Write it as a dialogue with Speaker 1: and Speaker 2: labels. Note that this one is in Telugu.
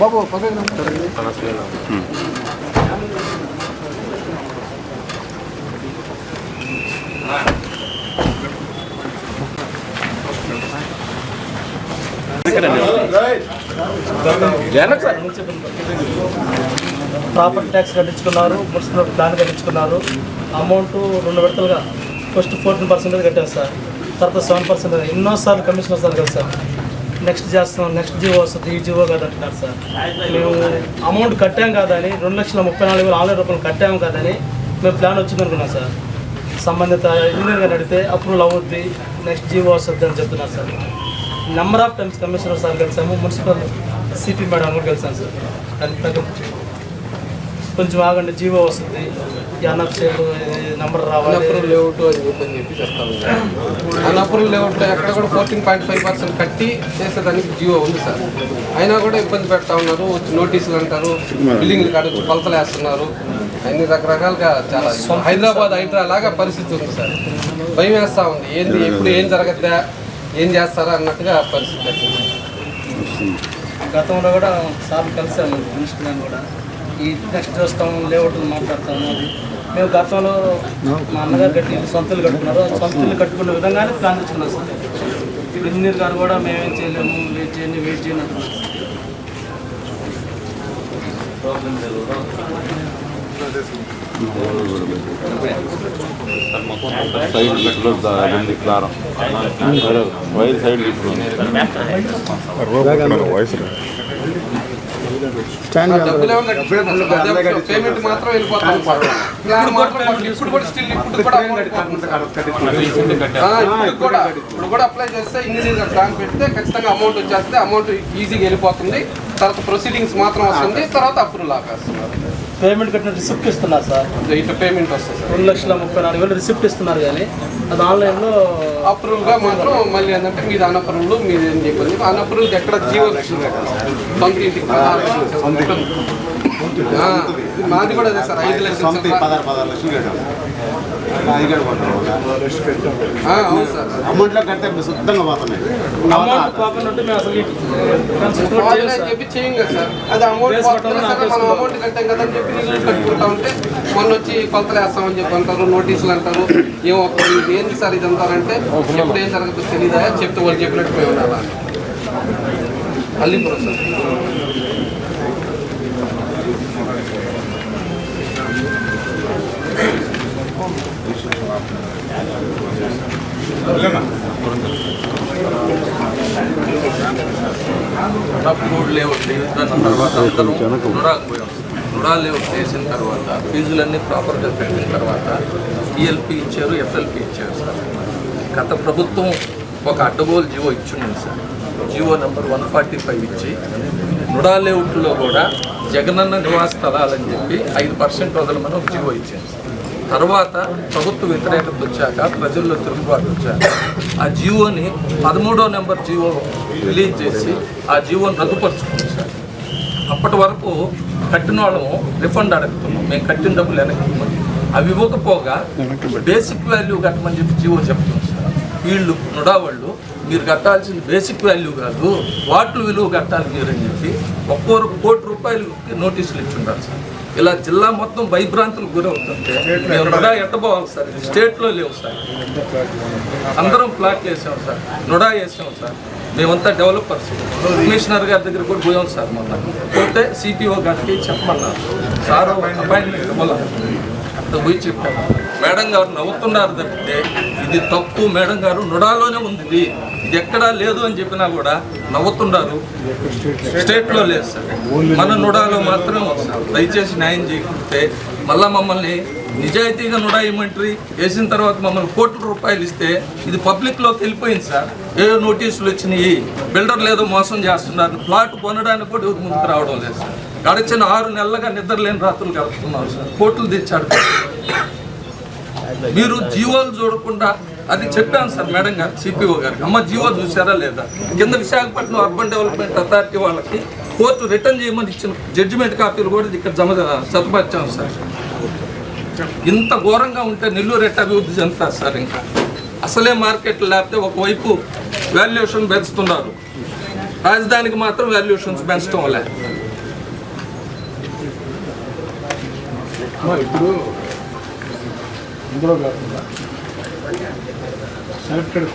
Speaker 1: బాబు
Speaker 2: ప్రాపర్టీ ట్యాక్స్ కట్టించుకున్నారు మున్సిపల్ ప్లాన్ కట్టించుకున్నారు. అమౌంట్ రెండు విడతలుగా ఫస్ట్ ఫోర్టీన్ పర్సెంట్ కట్టారు సార్. తర్వాత సెవెన్ పర్సెంట్ ఎన్నోసార్లు కమిషన్ వస్తారు కదా సార్. నెక్స్ట్ చేస్తాం నెక్స్ట్ జీవో వస్తుంది ఈ జీవో కాదు అంటున్నారు సార్. మేము అమౌంట్ కట్టాం కాదని రెండు లక్షల ముప్పై నాలుగు వేల ఆన్లైన్ రూపాయలు కట్టాము కాదని మేము ప్లాన్ వచ్చింది అనుకున్నాం సార్. సంబంధిత ఇంజనీర్ గారు అడిగితే అప్రూవల్ అవుద్ది నెక్స్ట్ జీవో వస్తుంది అని చెప్తున్నారు sir. Number of times commissioner sir కలిసాము మున్సిపల్ సిపి మేడం కూడా కలిసాను సార్. కానీ కొంచెం ఆగండి జీవో వస్తుంది. ఎన్ఎఫ్సీలు నంబర్ రావాలి.
Speaker 1: అన్నప్పుడు లేఅవుట్ చెప్పి చెప్తాను. లేఅవుట్లో ఎక్కడ కూడా ఫోర్టీన్ పాయింట్ ఫైవ్ పర్సెంట్ కట్టి చేసేదానికి జియో ఉంది సార్. అయినా కూడా ఇబ్బంది పెడతా ఉన్నారు వచ్చి నోటీసులు అంటారు బిల్డింగ్ కాడ వచ్చి కొలతలు వేస్తున్నారు. అన్ని రకరకాలుగా చాలా హైదరాబాద్ హైదరా లాగా పరిస్థితి ఉంది సార్. భయం వేస్తూ ఉంది. ఏంది ఎప్పుడు ఏం జరగద్దా ఏం చేస్తారా అన్నట్టుగా పరిస్థితి.
Speaker 2: గతంలో కూడా సార్ కలిసాము మున్సిపల్ కూడా. ఈ నెక్స్ట్ చూస్తాం లేఅవుట్ మాట్లాడతాము అది. మేము గతంలో మా అన్నగారు కట్టి సొంతలు కట్టుకున్నారు. సొంతలు కట్టుకునే విధంగానే ప్లాన్ తెచ్చుకున్నాం సార్. ఇప్పుడు ఇంజనీర్ గారు కూడా మేమేం చేయలేము వెయిట్ చేయండి వెయిట్ చేయండి అంటున్నారు
Speaker 3: సైడ్ ఉంది. వైర్ సైడ్
Speaker 1: డబ్బులు ఏమో కట్టించుకున్నారు. అదే పేమెంట్ మాత్రం కూడా స్టిల్ కూడా కూడా ఇప్పుడు కూడా అప్లై చేస్తే ఇంజనీర్ ప్లాన్ పెడితే ఖచ్చితంగా అమౌంట్ వచ్చేస్తే అమౌంట్ ఈజీగా వెళ్ళిపోతుంది. తర్వాత ప్రొసీడింగ్స్ మాత్రం వస్తుంది తర్వాత అప్రూవల్ ఆపేస్తున్నారు
Speaker 2: పేమెంట్ కట్టిన రిసిప్ట్ ఇస్తున్నారు సార్.
Speaker 1: ఇట్లా పేమెంట్ వస్తుంది సార్.
Speaker 2: రెండు లక్షల ముప్పై నాలుగు వేలు రిసిప్ట్ ఇస్తున్నారు కానీ అది ఆన్లైన్లో
Speaker 1: అప్రూవల్గా మాత్రం మళ్ళీ ఏంటంటే మీది అనప్రూవల్ మీది అని చెప్పి అనప్రూవల్ ఎక్కడ జీవో సొంత ఇంటికి పదహారు లక్షలు ఉంటుంది. మాది కూడా అదే సార్ ఐదు లక్షలు
Speaker 4: పదహారు పదహారు లక్షలు కట్టాము అది
Speaker 1: అవును సార్.
Speaker 4: అమౌంట్లో కడితే శుద్ధంగా పోతున్నాయి
Speaker 1: చెప్పి చేయం కదా సార్. అది అమౌంట్ సరే మనం అమౌంట్ కట్టాం కదా అని చెప్పి నిధులు కట్టుకుంటా ఉంటే మొన్న వచ్చి కొలతలు వేస్తామని చెప్పి అంటారు నోటీసులు అంటారు. ఇది ఏంది సార్ ఇది అంటారంటే ఎప్పుడు ఏం జరగదు తెలియదా చెప్తే వాళ్ళు చెప్పినట్టు పోయి ఉండాలా అల్లిపురం సార్.
Speaker 5: అప్రూవ్డ్ లేఅవుట్ చేసిన తర్వాత అందరం రుణాకు పోయాం. రుణా లేఅవుట్ చేసిన తర్వాత ఫీజులన్నీ ప్రాపర్గా కట్టిన తర్వాత టీఎల్పి ఇచ్చారు ఎఫ్ఎల్పి ఇచ్చారు సార్. గత ప్రభుత్వం ఒక అడ్డగోలు జీవో ఇచ్చింది sir. GO number one forty five ఇచ్చి నుడా లేఅవుట్లో కూడా జగనన్న నివాస స్థలాలని చెప్పి ఐదు పర్సెంట్ వదలమని ఒక జీవో ఇచ్చింది సార్. తర్వాత ప్రభుత్వ వ్యతిరేకత వచ్చాక ప్రజల్లో తిరుగుబాటు వచ్చాక ఆ జీవోని పదమూడో నెంబర్ జీవో రిలీజ్ చేసి ఆ జీవోని రద్దుపరుచుకుంది సార్ అప్పటి వరకు కట్టిన వాళ్ళము రిఫండ్ అడుగుతున్నాం. మేము కట్టిన డబ్బులు వెనక్కి అవి ఇవ్వకపోగా బేసిక్ వాల్యూ కట్టమని చెప్పి జీవో చెప్తున్నాం సార్. వీళ్ళు నుడా వాళ్ళు మీరు కట్టాల్సిన బేసిక్ వాల్యూ కాదు వాటిల విలువ కట్టాలి మీరు అని చెప్పి ఒక్కొరు కోటి రూపాయలకి నోటీసులు ఇచ్చుంటారు సార్. ఇలా జిల్లా మొత్తం భయభ్రాంతులకు గురవుతుంటే నుడా ఎట్టబోవాలి సార్? స్టేట్లో లేవు సార్. అందరం ప్లాట్లు వేసాం సార్. నుడా వేసాం సార్. మేమంతా డెవలపర్స్. కమిషనర్ గారి దగ్గర కూడా పోయాం సార్ మొన్న. పోతే సిపిఓ గారికి చెప్పమన్నారు. సార్ అపాయింట్మెంట్ అక్కడ పోయి చెప్పాను. మేడం గారు నవ్వుతున్నారు తప్పితే ఇది తప్పు. మేడం గారు నుడాలోనే ఉంది ఎక్కడా లేదు అని చెప్పినా కూడా నవ్వుతున్నారు స్టేట్లో లేదు సార్. మన నుడాలో మాత్రం దయచేసి న్యాయం చేయకపోతే మళ్ళా మమ్మల్ని నిజాయితీగా నుడా ఇవ్వమంటారు వేసిన తర్వాత మమ్మల్ని కోట్ల రూపాయలు ఇస్తే ఇది పబ్లిక్లోకి వెళ్ళిపోయింది సార్. ఏ నోటీసులు వచ్చినాయి బిల్డర్లు ఏదో మోసం చేస్తున్నారు ప్లాట్ కొనడానికి కూడా ముందుకు రావడం లేదు సార్. గడిచిన ఆరు నెలలుగా నిద్రలేని రాత్రులు గడుపుతున్నారు సార్. కోట్లు తెచ్చాడు. మీరు జీవోలు చూడకుండా అది చెప్పాను సార్ మేడం గారు సిపిఓ గారికి. అమ్మ జీవో చూసారా లేదా? కింద విశాఖపట్నం అర్బన్ డెవలప్మెంట్ అథారిటీ వాళ్ళకి కోర్టు రిటర్న్ చేయమని ఇచ్చిన జడ్జిమెంట్ కాపీలు కూడా ఇక్కడ జమ సతపరిచాం సార్. ఇంత ఘోరంగా ఉంటే నెల్లూరు ఎట్ట అభివృద్ధి చెందుతారు సార్ ఇంకా? అసలే మార్కెట్ లేకపోతే ఒకవైపు వాల్యుయేషన్ పెంచుతున్నారు. రాజధానికి మాత్రం వాల్యుయేషన్స్ పెంచడం లే.
Speaker 6: ఇప్పుడు ఇందులో కాకుండా సెలెక్టెడ్